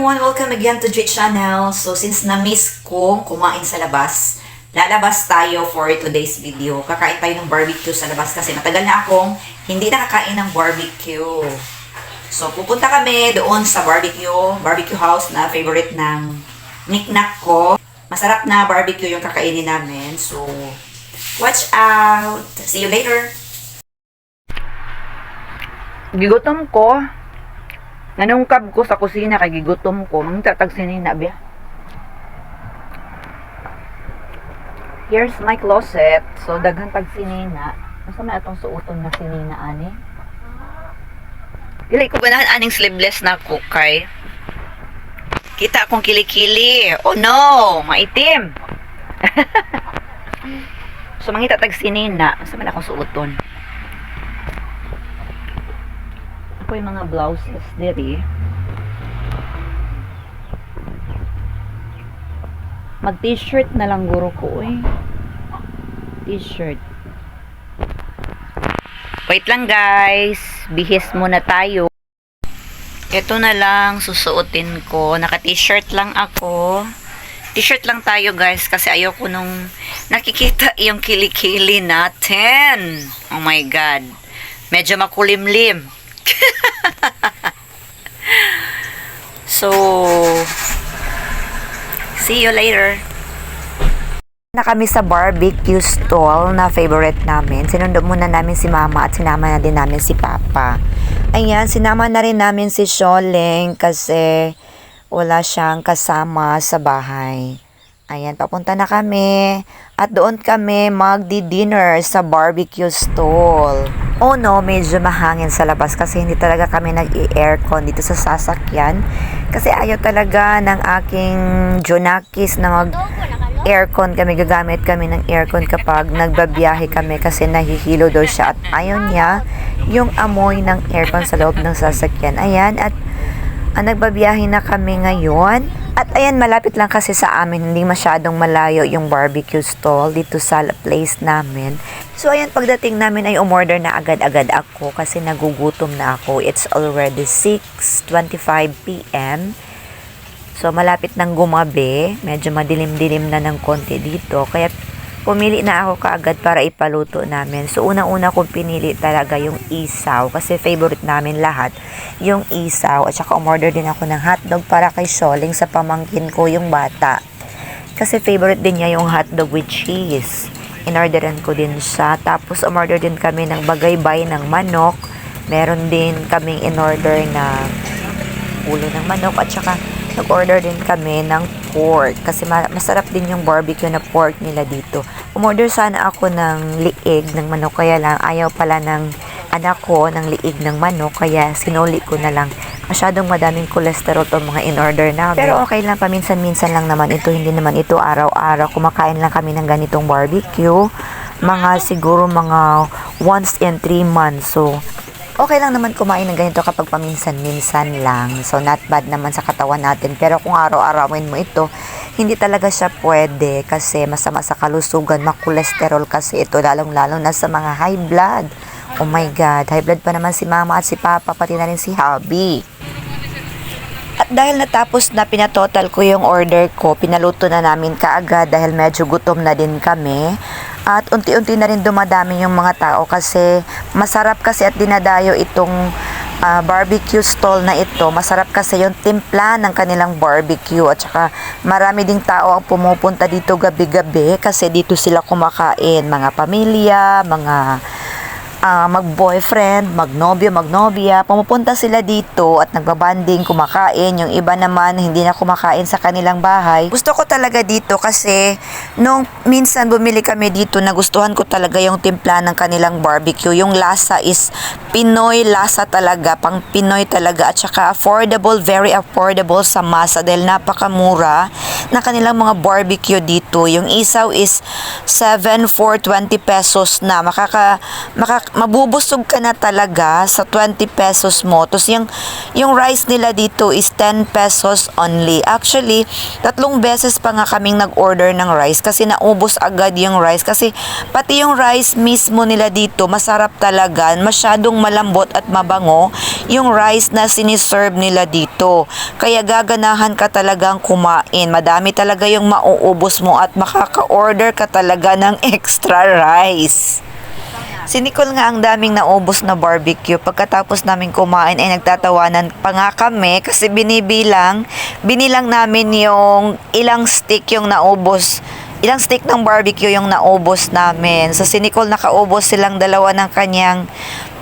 everyone! Welcome again to Jit Channel. So, since na-miss ko kumain sa labas, lalabas tayo for today's video. Kakain tayo ng barbecue sa labas kasi matagal na akong hindi nakakain ng barbecue. So, pupunta kami doon sa barbecue, barbecue house na favorite ng niknak ko. Masarap na barbecue yung kakainin namin. So, watch out! See you later! Gigutom ko. Nanungkab ko sa kusina kay gigutom ko. Mangita tag sinina biya. Here's my closet. So daghan tag sinina. Asa man atong suoton na sinina ani? Dili ko ganahan aning sleeveless na ko kay. Kita akong kilikili. Oh no, maitim. so mangita tag sinina. Asa man akong suoton? Ako yung mga blouses diri. Mag t-shirt na lang guro ko eh. T-shirt. Wait lang guys. Bihis muna tayo. Ito na lang susuotin ko. Naka t-shirt lang ako. T-shirt lang tayo guys kasi ayoko nung nakikita yung kilikili natin. Oh my god. Medyo makulimlim. so, see you later. na kami sa barbecue stall na favorite namin. Sinundo muna namin si mama at sinama na din namin si papa. Ayan, sinama na rin namin si Sholeng kasi wala siyang kasama sa bahay. Ayan, papunta na kami at doon kami magdi-dinner sa barbecue stall. Oh no, medyo mahangin sa labas kasi hindi talaga kami nag-i-aircon dito sa sasakyan. Kasi ayaw talaga ng aking Junakis na mag aircon kami, gagamit kami ng aircon kapag nagbabiyahe kami kasi nahihilo daw siya at ayaw niya yung amoy ng aircon sa loob ng sasakyan. Ayan, at ah, nagbabiyahe na kami ngayon. At ayan, malapit lang kasi sa amin, hindi masyadong malayo yung barbecue stall dito sa place namin. So ayan, pagdating namin ay umorder na agad-agad ako kasi nagugutom na ako. It's already 6.25 p.m. So, malapit nang gumabi. Medyo madilim-dilim na ng konti dito. Kaya, pumili na ako kaagad para ipaluto namin. So, unang-una kong pinili talaga yung isaw. Kasi favorite namin lahat, yung isaw. At saka, umorder din ako ng hotdog para kay Sholing sa pamangkin ko, yung bata. Kasi favorite din niya yung hotdog with cheese. In-orderan ko din siya. Tapos, umorder din kami ng bagaybay ng manok. Meron din kaming in-order na ulo ng manok at saka nag-order din kami ng pork kasi ma- masarap din yung barbecue na pork nila dito. Umorder sana ako ng liig ng manok kaya lang ayaw pala ng anak ko ng liig ng manok kaya sinuli ko na lang. Masyadong madaming cholesterol to mga in-order namin. Pero okay lang, paminsan-minsan lang naman ito. Hindi naman ito araw-araw. Kumakain lang kami ng ganitong barbecue. Mga siguro mga once in 3 months. So, okay lang naman kumain ng ganito kapag paminsan-minsan lang. So, not bad naman sa katawan natin. Pero kung araw-arawin mo ito, hindi talaga siya pwede kasi masama sa kalusugan, makolesterol kasi ito, lalong-lalo na sa mga high blood. Oh my God, high blood pa naman si mama at si papa, pati na rin si hubby. At dahil natapos na pinatotal ko yung order ko, pinaluto na namin kaagad dahil medyo gutom na din kami. At unti-unti na rin dumadami yung mga tao kasi masarap kasi at dinadayo itong ah, barbecue stall na ito. Masarap kasi yung timpla ng kanilang barbecue at saka marami ding tao ang pumupunta dito gabi-gabi kasi dito sila kumakain. Mga pamilya, mga ah, mag-boyfriend, magnobyo, magnobya, pumupunta sila dito at nagbabanding, kumakain. Yung iba naman, hindi na kumakain sa kanilang bahay. Gusto ko talaga dito kasi nung minsan bumili kami dito, nagustuhan ko talaga yung timpla ng kanilang barbecue. Yung lasa is Pinoy lasa talaga, pang Pinoy talaga at saka affordable, very affordable sa masa dahil napakamura na kanilang mga barbecue dito. Yung isaw is 7 for 20 pesos na. Makaka, makaka mabubusog ka na talaga sa 20 pesos mo. Tapos yung, yung rice nila dito is 10 pesos only. Actually, tatlong beses pa nga kaming nag-order ng rice kasi naubos agad yung rice. Kasi pati yung rice mismo nila dito, masarap talaga. Masyadong malambot at mabango yung rice na siniserve nila dito. Kaya gaganahan ka talagang kumain. Madami talaga yung mauubos mo at makaka-order ka talaga ng extra rice. Si Nicole nga ang daming naubos na barbecue. Pagkatapos namin kumain ay nagtatawanan pa nga kami kasi binibilang, binilang namin yung ilang stick yung naubos. Ilang stick ng barbecue yung naubos namin. So si Nicole nakaubos silang dalawa ng kanyang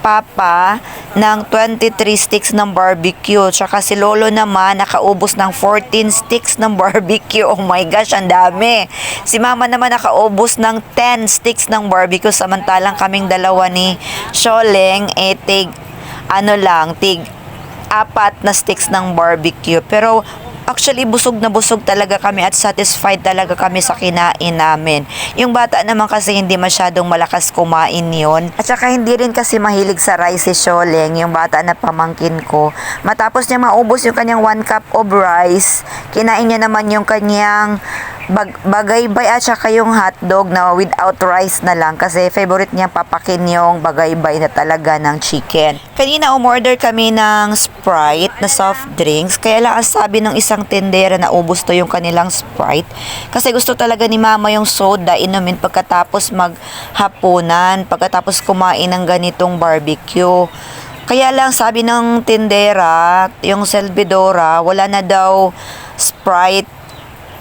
papa ng 23 sticks ng barbecue. Tsaka si Lolo naman nakaubos ng 14 sticks ng barbecue. Oh my gosh, ang dami. Si Mama naman nakaubos ng 10 sticks ng barbecue samantalang kaming dalawa ni Sholeng eh ano lang, tig apat na sticks ng barbecue. Pero actually busog na busog talaga kami at satisfied talaga kami sa kinain namin. Yung bata naman kasi hindi masyadong malakas kumain yon At saka hindi rin kasi mahilig sa rice si Sholeng, yung bata na pamangkin ko. Matapos niya maubos yung kanyang one cup of rice, kinain niya naman yung kanyang bag bagaybay at saka yung hotdog na without rice na lang kasi favorite niya papakin yung bagaybay na talaga ng chicken. Kanina umorder kami ng Sprite na soft drinks kaya lang ang sabi ng isang tendera na ubos to yung kanilang Sprite kasi gusto talaga ni mama yung soda inumin pagkatapos maghapunan, pagkatapos kumain ng ganitong barbecue. Kaya lang sabi ng tindera, yung selbidora, wala na daw Sprite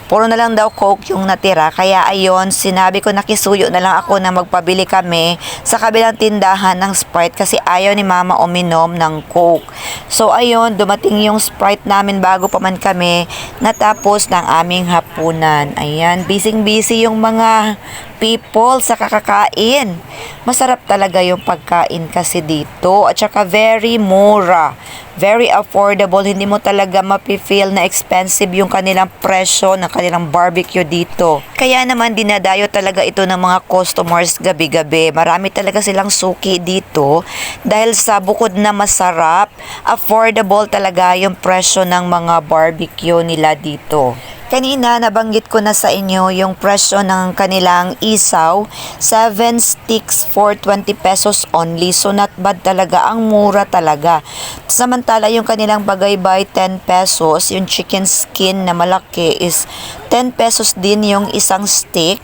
Puro na lang daw Coke yung natira. Kaya ayon, sinabi ko nakisuyo na lang ako na magpabili kami sa kabilang tindahan ng Sprite kasi ayaw ni Mama uminom ng Coke. So ayon, dumating yung Sprite namin bago pa man kami natapos ng aming hapunan. Ayan, busy-busy yung mga people sa kakakain. Masarap talaga yung pagkain kasi dito at saka very mura. Very affordable. Hindi mo talaga mapifeel na expensive yung kanilang presyo ng kanilang barbecue dito. Kaya naman dinadayo talaga ito ng mga customers gabi-gabi. Marami talaga silang suki dito dahil sa bukod na masarap, affordable talaga yung presyo ng mga barbecue nila dito. Kanina, nabanggit ko na sa inyo yung presyo ng kanilang isaw. 7 sticks for 20 pesos only. So, not bad talaga. Ang mura talaga. Samantala, yung kanilang bagaybay, 10 pesos. Yung chicken skin na malaki is 10 pesos din yung isang stick.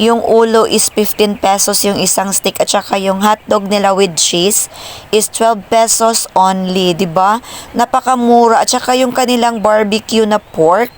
Yung ulo is 15 pesos yung isang stick. At saka yung hotdog nila with cheese is 12 pesos only. 'di ba? Napakamura. At saka yung kanilang barbecue na pork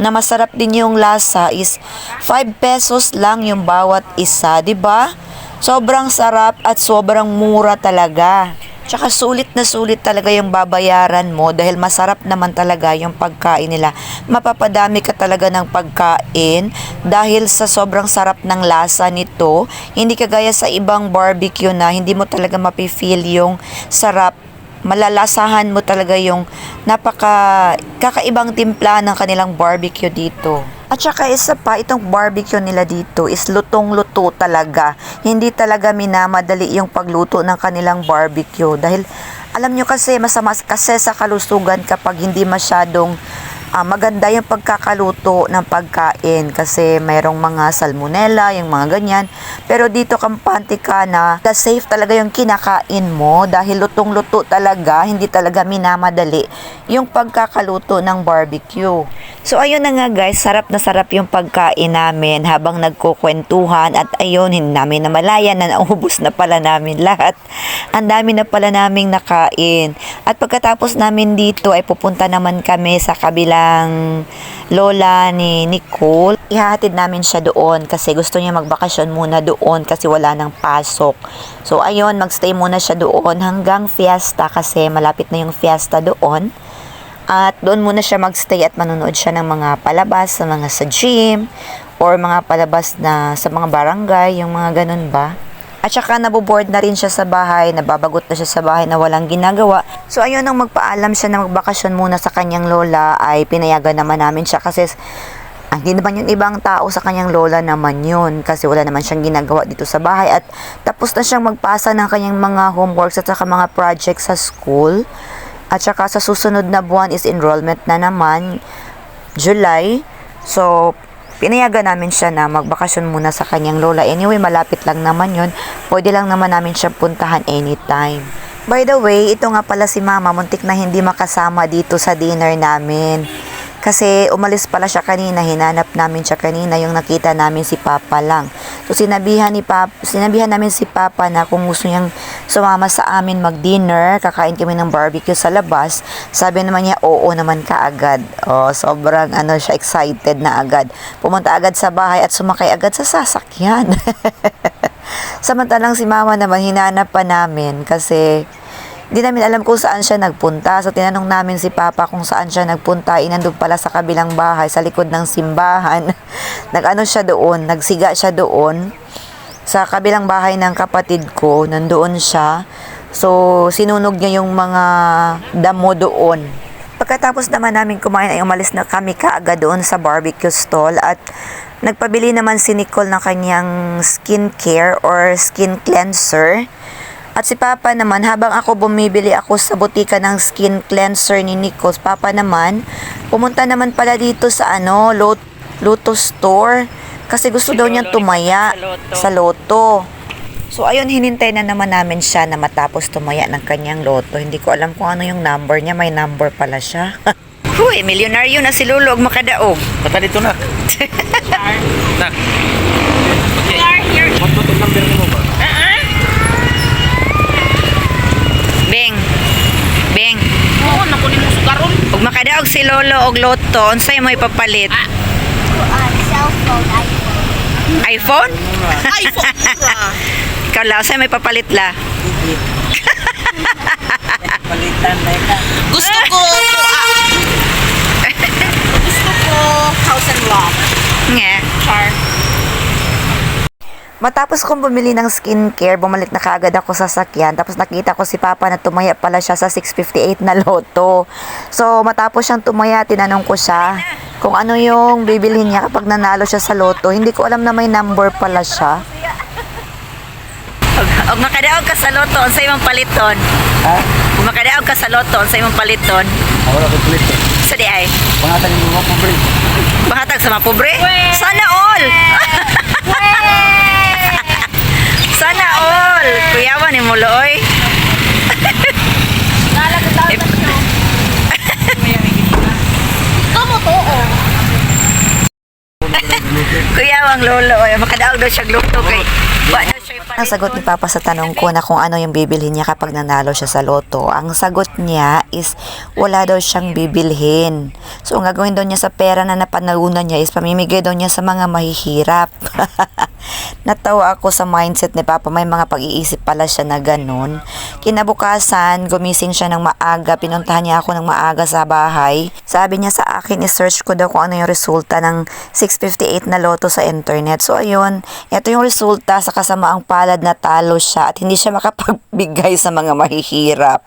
na masarap din yung lasa is 5 pesos lang yung bawat isa, 'di ba? Sobrang sarap at sobrang mura talaga. Tsaka sulit na sulit talaga yung babayaran mo dahil masarap naman talaga yung pagkain nila. Mapapadami ka talaga ng pagkain dahil sa sobrang sarap ng lasa nito. Hindi kagaya sa ibang barbecue na hindi mo talaga mapifeel yung sarap malalasahan mo talaga yung napaka kakaibang timpla ng kanilang barbecue dito. At saka isa pa, itong barbecue nila dito is lutong-luto talaga. Hindi talaga minamadali yung pagluto ng kanilang barbecue. Dahil alam nyo kasi masama kasi sa kalusugan kapag hindi masyadong ah, maganda yung pagkakaluto ng pagkain kasi mayroong mga salmonella, yung mga ganyan. Pero dito kampante ka na the safe talaga yung kinakain mo dahil lutong-luto talaga, hindi talaga minamadali yung pagkakaluto ng barbecue. So ayun na nga guys, sarap na sarap yung pagkain namin habang nagkukwentuhan at ayun, hindi namin namalayan na naubos na pala namin lahat. Ang dami na pala naming nakain. At pagkatapos namin dito ay pupunta naman kami sa kabilang lola ni Nicole. Ihahatid namin siya doon kasi gusto niya magbakasyon muna doon kasi wala nang pasok. So ayun, magstay muna siya doon hanggang fiesta kasi malapit na yung fiesta doon. At doon muna siya magstay at manonood siya ng mga palabas sa mga sa gym or mga palabas na sa mga barangay, yung mga ganun ba. At saka naboboard na rin siya sa bahay, nababagot na siya sa bahay na walang ginagawa. So ayun nang magpaalam siya na magbakasyon muna sa kanyang lola ay pinayagan naman namin siya kasi Ah, hindi naman yung ibang tao sa kanyang lola naman yun kasi wala naman siyang ginagawa dito sa bahay at tapos na siyang magpasa ng kanyang mga homeworks at saka mga projects sa school. At saka sa susunod na buwan is enrollment na naman, July. So, pinayagan namin siya na magbakasyon muna sa kanyang lola. Anyway, malapit lang naman yun. Pwede lang naman namin siya puntahan anytime. By the way, ito nga pala si mama, muntik na hindi makasama dito sa dinner namin. Kasi umalis pala siya kanina, hinanap namin siya kanina, yung nakita namin si Papa lang. So sinabihan ni Papa, sinabihan namin si Papa na kung gusto niyang sumama sa amin mag-dinner, kakain kami ng barbecue sa labas. Sabi naman niya, oo naman kaagad. Oh, sobrang ano siya excited na agad. Pumunta agad sa bahay at sumakay agad sa sasakyan. Samantalang si Mama naman hinanap pa namin kasi hindi namin alam kung saan siya nagpunta. So, tinanong namin si Papa kung saan siya nagpunta. Inandog pala sa kabilang bahay, sa likod ng simbahan. Nag-ano siya doon, nagsiga siya doon. Sa kabilang bahay ng kapatid ko, nandoon siya. So, sinunog niya yung mga damo doon. Pagkatapos naman namin kumain ay umalis na kami kaagad doon sa barbecue stall at nagpabili naman si Nicole ng kanyang skincare or skin cleanser. At si Papa naman, habang ako bumibili ako sa butika ng skin cleanser ni Nicole, si Papa naman, pumunta naman pala dito sa ano, Lot Loto Store. Kasi gusto daw niyang tumaya sa Loto. So, ayun, hinintay na naman namin siya na matapos tumaya ng kanyang loto. Hindi ko alam kung ano yung number niya. May number pala siya. Huy, milyonaryo na si Lolo og makadaog. Bata dito na. Nak. Okay. What what number mo ba? Beng. Beng. Oo, nakunin mo sugaron. Ug makadaog si Lolo og loto, unsay mo ipapalit? Ah. uh, iPhone. iPhone? iPhone mura. Ikaw la, unsay mo ipapalit la? Gusto ko, ah, gusto ko house and lot. Nga. Char. Matapos kong bumili ng skincare, bumalik na kaagad ako sa sakyan. Tapos nakita ko si Papa na tumaya pala siya sa 658 na loto. So, matapos siyang tumaya, tinanong ko siya kung ano yung bibilhin niya kapag nanalo siya sa loto. Hindi ko alam na may number pala siya. Og, og makadaog ka sa loto, unsay imong paliton? Ha? Kung makadaog ka sa loto, unsay imong paliton? Ako na complete. Sa di ay. Pangatan mo mo pobre. Bahatag sa mga pobre? Sana all! Sana all! Kuyawan ni Muloy. Nalagad-lagad siya. Tama to, oh. Kuyawang lolo. Ay, makadaog daw siya luto kay. Ang sagot ni Papa sa tanong ko na kung ano yung bibilhin niya kapag nanalo siya sa loto. Ang sagot niya is wala daw siyang bibilhin. So, ang gagawin daw niya sa pera na napanalunan niya is pamimigay daw niya sa mga mahihirap. Natawa ako sa mindset ni Papa. May mga pag-iisip pala siya na ganun. Kinabukasan, gumising siya ng maaga. Pinuntahan niya ako ng maaga sa bahay. Sabi niya sa akin, i-search ko daw kung ano yung resulta ng 658 na loto sa internet. So, ayun. Ito yung resulta sa kasamaang palad na talo siya at hindi siya makapagbigay sa mga mahihirap.